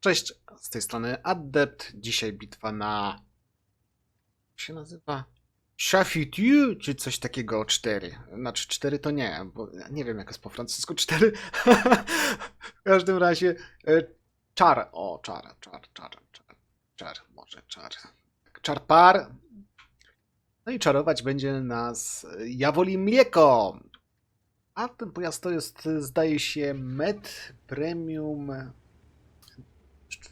Cześć, z tej strony Adept. Dzisiaj bitwa na. Jak się nazywa? Chafitiu, czy coś takiego 4. Znaczy 4 to nie, bo nie wiem jak jest po francusku 4. w każdym razie. e, Czar. O, czar, czar, czar, czar. Czar, może czar. Czar par. No i czarować będzie nas Jawoli Mlieko. A ten pojazd to jest, zdaje się, Met Premium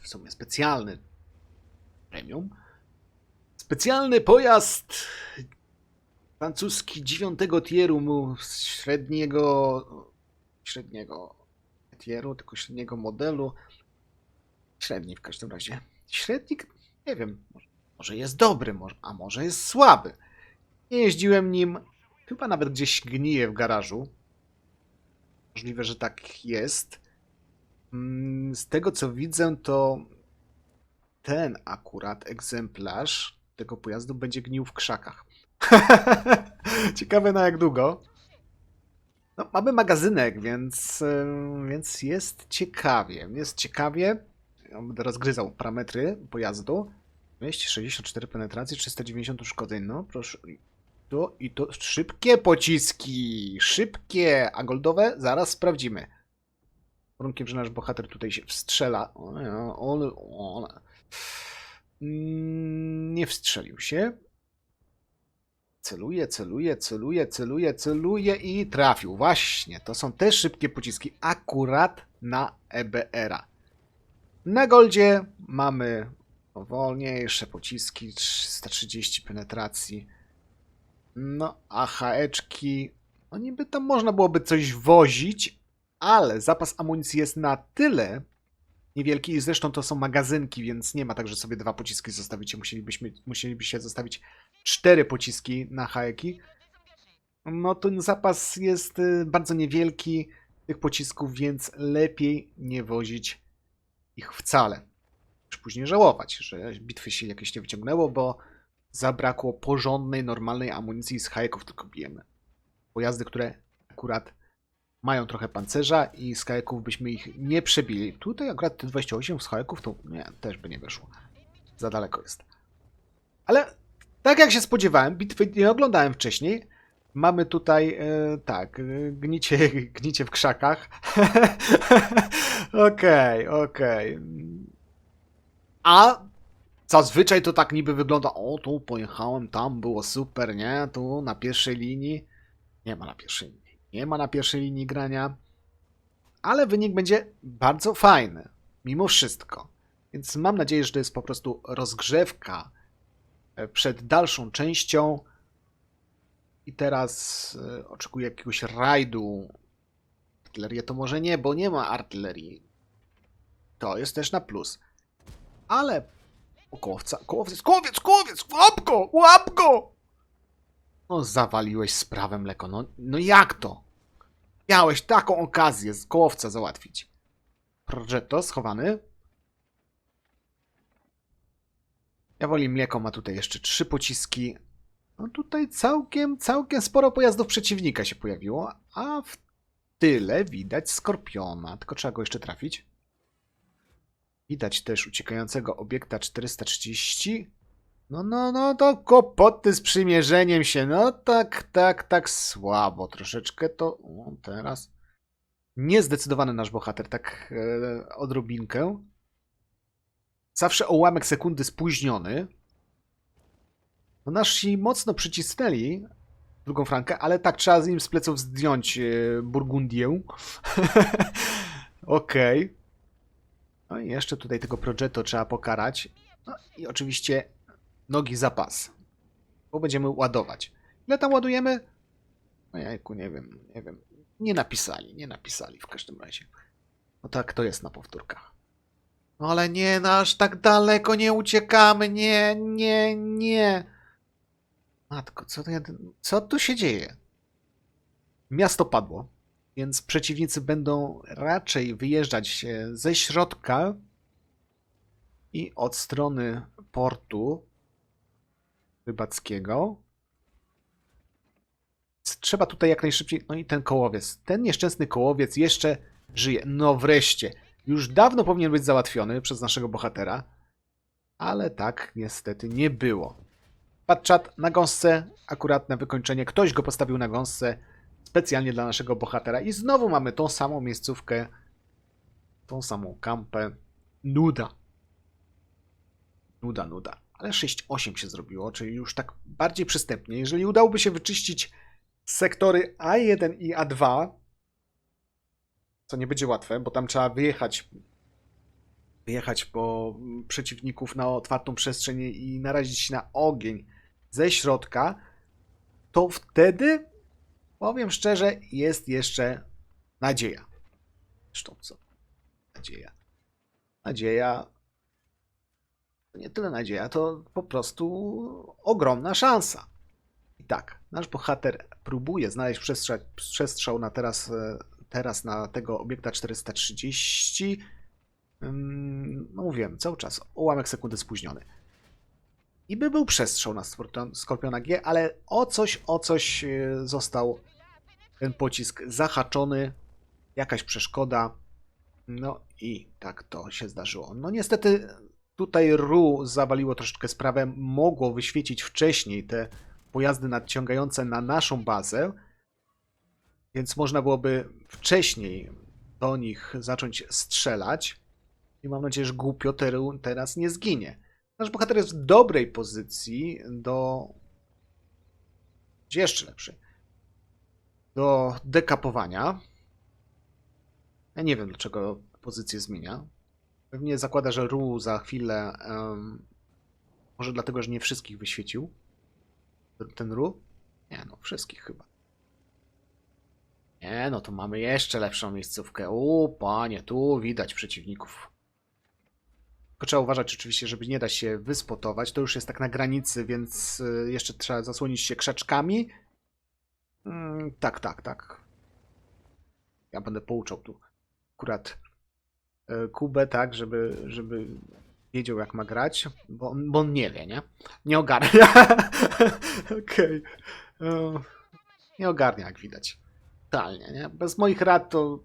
w sumie specjalny premium. Specjalny pojazd francuski dziewiątego tieru średniego średniego tieru, tylko średniego modelu. Średni w każdym razie. Średnik, nie wiem, może- jest dobry, a może jest słaby. Nie jeździłem nim, chyba nawet gdzieś gnije w garażu. Możliwe, że tak jest. Mm, Z tego co widzę, to ten akurat egzemplarz tego pojazdu będzie gnił w krzakach. Ciekawe na jak długo. No, mamy magazynek, więc, em, więc jest ciekawie. Jest ciekawie. Będę rozgryzał parametry pojazdu. 264 penetracji, 390 uszkodzeń. No, proszę. To i to szybkie pociski. Szybkie, a goldowe zaraz sprawdzimy. Warunkiem, że nasz bohater tutaj się wstrzela. O, nie, ole, ole. Mm, Nie wstrzelił się. Celuje, celuje, celuje, celuje, celuje i trafił. Właśnie, to są te szybkie pociski akurat na EBR-a. Na goldzie mamy wolniejsze pociski, 330 penetracji. No, a haeczki, no niby tam można byłoby coś wozić, ale zapas amunicji jest na tyle niewielki i zresztą to są magazynki, więc nie ma tak, że sobie dwa pociski zostawicie. Musielibyśmy, musielibyście zostawić cztery pociski na haeki. No ten zapas jest y, bardzo niewielki tych pocisków, więc lepiej nie wozić ich wcale. Już później żałować, że bitwy się jakieś nie wyciągnęło, bo zabrakło porządnej, normalnej amunicji z hajeków tylko bijemy. Pojazdy, które akurat mają trochę pancerza i z hajeków byśmy ich nie przebili. Tutaj akurat te 28 z hajeków to nie, też by nie wyszło. Za daleko jest. Ale tak jak się spodziewałem, bitwy nie oglądałem wcześniej. Mamy tutaj, e, tak, e, gnicie, gnicie w krzakach. Okej, okej. A zazwyczaj to tak niby wygląda, o tu pojechałem, tam było super, nie? Tu na pierwszej linii. Nie ma na pierwszej linii. Nie ma na pierwszej linii grania. Ale wynik będzie bardzo fajny, mimo wszystko. Więc mam nadzieję, że to jest po prostu rozgrzewka e, przed dalszą częścią. I teraz e, oczekuję jakiegoś rajdu. Artylerię to może nie, bo nie ma artylerii. To jest też na plus. Ale o kołowca, kołowiec, kołowiec, kołowiec, łap go, łap go! No zawaliłeś sprawę mleko, no, no jak to? Miałeś taką okazję z kołowca załatwić. Progetto schowany. Ja woli mleko ma tutaj jeszcze trzy pociski. No tutaj całkiem, całkiem sporo pojazdów przeciwnika się pojawiło, a w tyle widać Skorpiona. Tylko trzeba go jeszcze trafić. Widać też uciekającego obiekta 430. No, no, no, to kłopoty z przymierzeniem się. No tak, tak, tak słabo. Troszeczkę to o, teraz. Niezdecydowany nasz bohater, tak e, odrobinkę. Zawsze o ułamek sekundy spóźniony. No nasi mocno przycisnęli drugą frankę, ale tak trzeba z nim z pleców zdjąć e, Burgundię. Okej. No i jeszcze tutaj tego Progetto trzeba pokarać. No i oczywiście nogi za pas. Bo będziemy ładować. Ile tam ładujemy? No jajku, nie wiem, nie wiem. Nie napisali, nie napisali w każdym razie. No tak to jest na powtórkach. No ale nie, no aż tak daleko nie uciekamy, nie, nie, nie. Matko, co, to co tu się dzieje? Miasto padło, więc przeciwnicy będą raczej wyjeżdżać ze środka i od strony portu rybackiego. Trzeba tutaj jak najszybciej. No i ten kołowiec. Ten nieszczęsny kołowiec jeszcze żyje. No wreszcie. już dawno powinien być załatwiony przez naszego bohatera, ale tak niestety nie było. Patrzat na gąsce, akurat na wykończenie. Ktoś go postawił na gąsce specjalnie dla naszego bohatera. I znowu mamy tą samą miejscówkę, tą samą kampę. Nuda. Nuda, nuda. Ale 6-8 się zrobiło, czyli już tak bardziej przystępnie. Jeżeli udałoby się wyczyścić sektory A1 i A2, co nie będzie łatwe, bo tam trzeba wyjechać wyjechać po mm, przeciwników na otwartą przestrzeń i narazić się na ogień ze środka, to wtedy, powiem szczerze, jest jeszcze nadzieja. Zresztą co? Nadzieja. Nadzieja. Nie tyle nadzieja, to po prostu ogromna szansa. I tak, nasz bohater próbuje znaleźć przestrzał, przestrzał na teraz, e, teraz na tego obiekta 430. Ym, No mówiłem, cały czas ułamek sekundy spóźniony. I by był przestrzał na Skorpion- Skorpiona G, ale o coś, o coś e, został ten pocisk zahaczony, jakaś przeszkoda. No i tak to się zdarzyło. No niestety tutaj RU zawaliło troszeczkę sprawę. Mogło wyświecić wcześniej te pojazdy nadciągające na naszą bazę, więc można byłoby wcześniej do nich zacząć strzelać. I mam nadzieję, że głupio Teru teraz nie zginie. Nasz bohater jest w dobrej pozycji do. Jeszcze lepszy? Do dekapowania. Ja nie wiem, dlaczego pozycję zmienia. Pewnie zakłada, że Ru za chwilę. em, może dlatego, że nie wszystkich wyświecił. Ten Ru? Nie, no, wszystkich chyba. Nie, no to mamy jeszcze lepszą miejscówkę. U, panie, tu widać przeciwników. Tylko trzeba uważać oczywiście, żeby nie dać się wyspotować. To już jest tak na granicy, więc y, jeszcze trzeba zasłonić się krzaczkami. Mm, tak, tak, tak. Ja będę pouczał tu akurat e, Kubę, tak, żeby, żeby wiedział jak ma grać, bo on, bo on nie wie, nie? Nie ogarnia. Okej. E, Nie ogarnia, jak widać. Totalnie, nie? Bez moich rad to,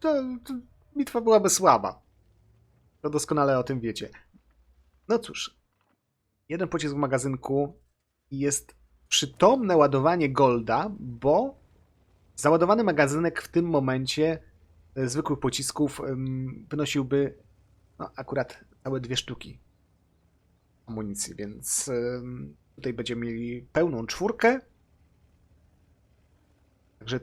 to, to bitwa byłaby słaba. To doskonale o tym wiecie. No cóż, jeden pocisk w magazynku jest przytomne ładowanie golda, bo załadowany magazynek w tym momencie e, zwykłych pocisków wynosiłby no, akurat całe dwie sztuki amunicji, więc tutaj będziemy mieli pełną czwórkę. Także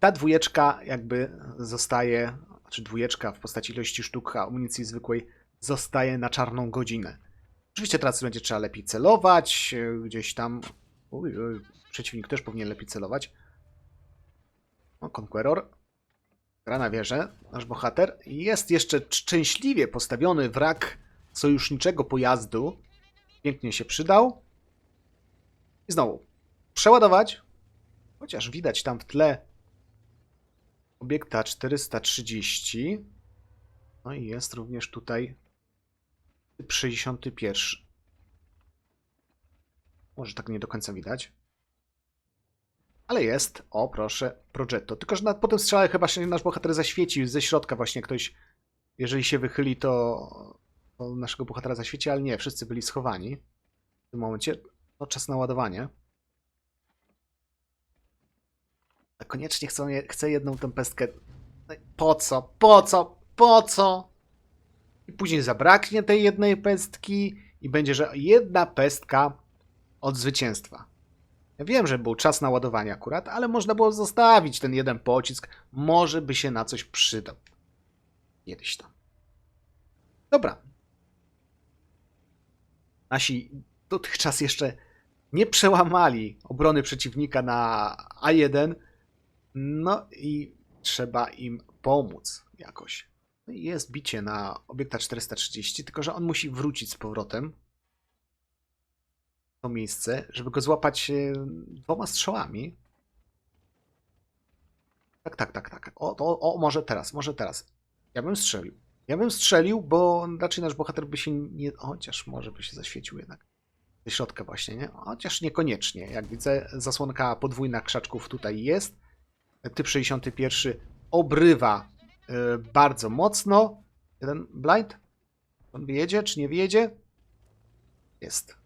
ta dwójeczka jakby zostaje, znaczy dwójeczka w postaci ilości sztuk amunicji zwykłej zostaje na czarną godzinę. Oczywiście teraz będzie trzeba lepiej celować, e, gdzieś tam. Uj, uj, przeciwnik też powinien lepiej celować. O, Conqueror. Gra na wieżę, nasz bohater. Jest jeszcze szczęśliwie postawiony wrak sojuszniczego pojazdu. Pięknie się przydał. I znowu przeładować. Chociaż widać tam w tle obiekta 430. No i jest również tutaj typ 61. Może tak nie do końca widać. Ale jest. O, proszę, Progetto. Tylko, że po tym strzale chyba się nasz bohater zaświeci ze środka właśnie ktoś. Jeżeli się wychyli, to, naszego bohatera zaświeci, ale nie, wszyscy byli schowani. W tym momencie to czas na ładowanie. A koniecznie chcę, chcę jedną tę pestkę. No Po co? Po co? Po co? I później zabraknie tej jednej pestki i będzie, że jedna pestka od zwycięstwa. Ja wiem, że był czas na ładowanie akurat, ale można było zostawić ten jeden pocisk. Może by się na coś przydał. Kiedyś tam. Dobra. Nasi dotychczas jeszcze nie przełamali obrony przeciwnika na A1. No i trzeba im pomóc jakoś. No Jest bicie na obiekta 430, tylko że on musi wrócić z powrotem to miejsce, żeby go złapać e, dwoma strzałami. Tak, tak, tak, tak. O, o, może teraz, może teraz. Ja bym strzelił. Ja bym strzelił, bo raczej nasz bohater by się nie... Chociaż może by się zaświecił jednak. Ze środka właśnie, nie? Chociaż niekoniecznie. Jak widzę, zasłonka podwójna krzaczków tutaj jest. Typ 61 obrywa e, bardzo mocno. Jeden blind. On wyjedzie, czy nie wyjedzie? Jest.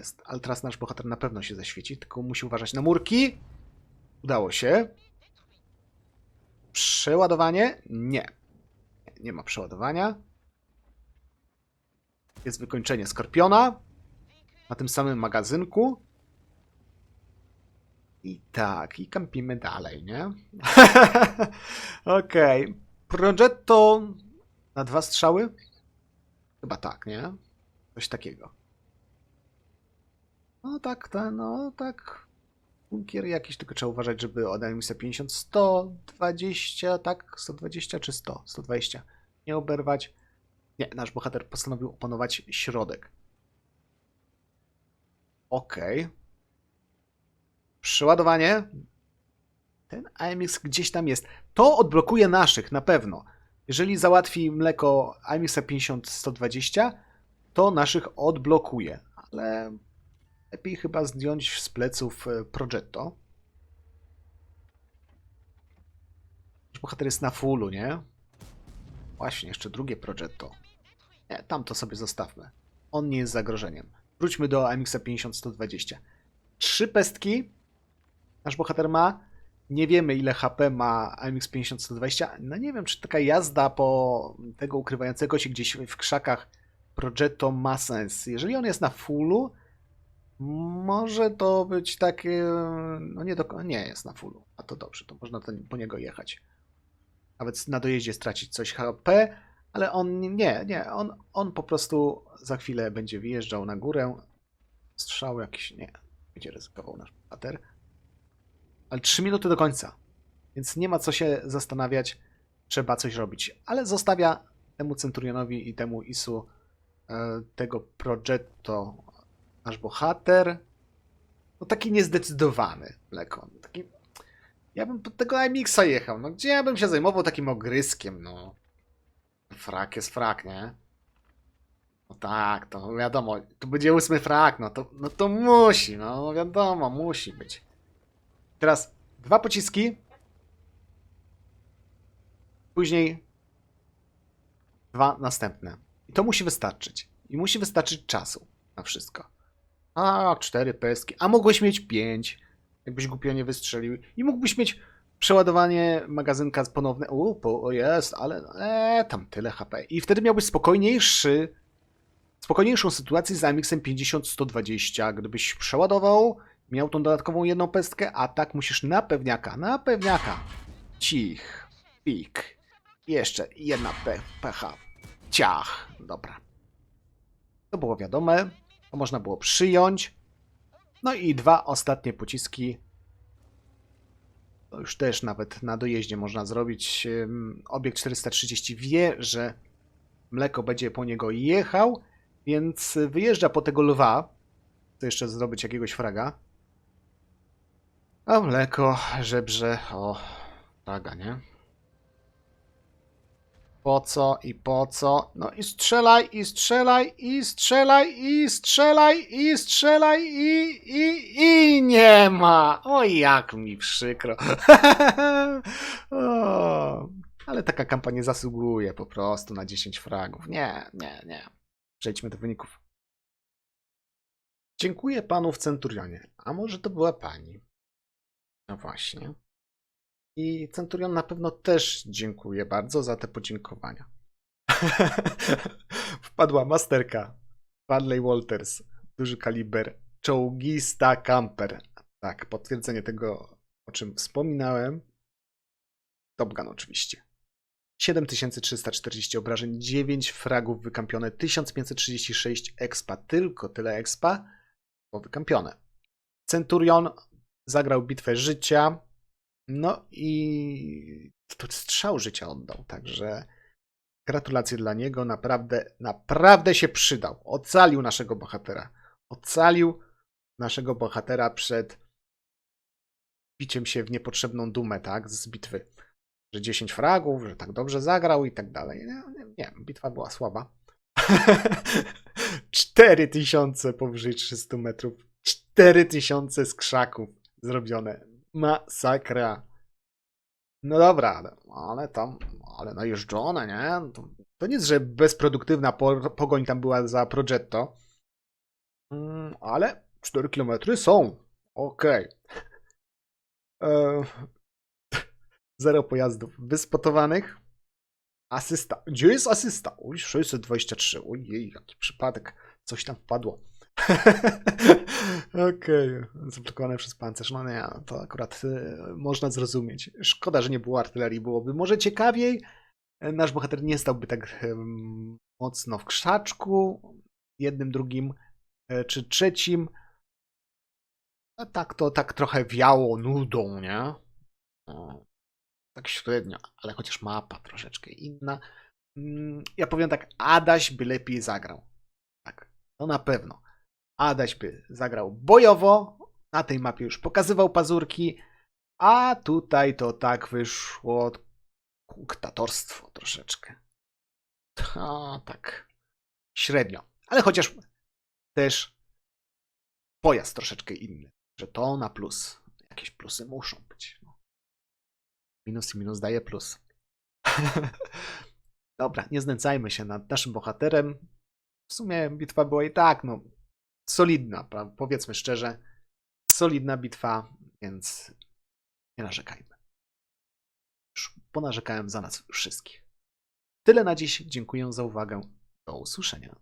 Jest. Ale teraz nasz bohater na pewno się zaświeci, tylko musi uważać na murki. Udało się. Przeładowanie? Nie. Nie, ma przeładowania. Jest wykończenie Skorpiona. Na tym samym magazynku. I tak, i kampimy dalej, nie? Okej. Progetto na dwa strzały? Chyba tak, nie? Coś takiego. No tak, ta, no tak. Bunkier jakiś, tylko trzeba uważać, żeby od Animisa 50, 120, tak? 120 czy 100? 120. Nie oberwać. Nie, nasz bohater postanowił opanować środek. Okej. Przeładowanie. Ten AMX gdzieś tam jest. To odblokuje naszych, na pewno. Jeżeli załatwi mleko AMX 50-120, to naszych odblokuje. Ale lepiej chyba zdjąć z pleców e, Progetto. Bohater jest na fullu, nie? Właśnie, jeszcze drugie Progetto. Nie, tam to sobie zostawmy. On nie jest zagrożeniem. Wróćmy do AMX 50-120. Trzy pestki nasz bohater ma. Nie wiemy, ile HP ma AMX 50-120. No nie wiem, czy taka jazda po tego ukrywającego się gdzieś w krzakach Progetto ma sens. Jeżeli on jest na fullu, może to być takie. No nie, do, nie jest na fullu. A to dobrze, to można ten, po niego jechać. Nawet na dojeździe stracić coś HP, ale on nie, nie. On, on po prostu za chwilę będzie wyjeżdżał na górę. Strzał jakiś nie. Będzie ryzykował nasz bohater. Ale 3 minuty do końca. Więc nie ma co się zastanawiać. Trzeba coś robić. Ale zostawia temu Centurionowi i temu Isu e, tego Progetto nasz bohater. No taki niezdecydowany lekon. Taki... Ja bym pod tego IMX-a jechał. No gdzie ja bym się zajmował takim ogryskiem, no. Frak jest frak, nie? No tak, to wiadomo, tu będzie ósmy frak, no to, no to musi, no wiadomo, musi być. Teraz dwa pociski. Później dwa następne. I to musi wystarczyć. I musi wystarczyć czasu na wszystko. A, cztery peski. A mogłeś mieć pięć, jakbyś głupio nie wystrzelił. I mógłbyś mieć przeładowanie magazynka ponowne. U, po, o jest, ale e, tam tyle HP. I wtedy miałbyś spokojniejszy, spokojniejszą sytuację z AMX-em 50-120. Gdybyś przeładował, miał tą dodatkową jedną pestkę, a tak musisz na pewniaka, na pewniaka. Cich, pik. Jeszcze jedna pe, pecha. Ciach. Dobra. To było wiadome. To można było przyjąć. No i dwa ostatnie pociski. To już też nawet na dojeździe można zrobić. Obiekt 430 wie, że mleko będzie po niego jechał, więc wyjeżdża po tego lwa. Chce jeszcze zrobić jakiegoś fraga. A mleko żebrze o fraga, nie? Po co i po co? No i strzelaj, i strzelaj, i strzelaj, i strzelaj, i strzelaj, i, i, i nie ma. O, jak mi przykro. o, ale taka kampania zasługuje po prostu na 10 fragów. Nie, nie, nie. Przejdźmy do wyników. Dziękuję panu w Centurionie. A może to była pani? No właśnie. I Centurion na pewno też dziękuję bardzo za te podziękowania. Wpadła masterka. Padley Walters. Duży kaliber. Czołgista camper. Tak, potwierdzenie tego, o czym wspominałem. Top Gun oczywiście. 7340 obrażeń, 9 fragów wykampione, 1536 expa. Tylko tyle expa było wykampione. Centurion zagrał bitwę życia. No i to strzał życia oddał, także gratulacje dla niego. Naprawdę, naprawdę się przydał. Ocalił naszego bohatera. Ocalił naszego bohatera przed biciem się w niepotrzebną dumę, tak, z bitwy. Że 10 fragów, że tak dobrze zagrał i tak dalej. Nie, nie, nie bitwa była słaba. 4000 powyżej 300 metrów. 4000 z krzaków zrobione. Masakra. No dobra, ale, tam, ale najeżdżone, nie? To, to nic, że bezproduktywna po, pogoń tam była za Progetto. Mm, ale 4 km są. Okej. E, Zero pojazdów wyspotowanych. Asysta. Gdzie jest asysta? Oj, 623. Ojej, jaki przypadek. Coś tam wpadło. Okej, zablokowane przez pancerz. No nie, no to akurat y, można zrozumieć. Szkoda, że nie było artylerii. Byłoby może ciekawiej. Nasz bohater nie stałby tak em, mocno w krzaczku. Jednym, drugim e, czy trzecim. A tak to tak trochę wiało nudą, nie? O, tak średnio, ale chociaż mapa troszeczkę inna. Mm, Ja powiem tak, Adaś by lepiej zagrał. Tak, to na pewno. Adaś by zagrał bojowo, na tej mapie już pokazywał pazurki, a tutaj to tak wyszło kunktatorstwo troszeczkę. To tak średnio, ale chociaż też pojazd troszeczkę inny, że to na plus. Jakieś plusy muszą być. No. Minus i minus daje plus. Dobra, nie znęcajmy się nad naszym bohaterem. W sumie bitwa była i tak, no, solidna, powiedzmy szczerze. Solidna bitwa, więc nie narzekajmy. Już ponarzekałem za nas wszystkich. Tyle na dziś. Dziękuję za uwagę. Do usłyszenia.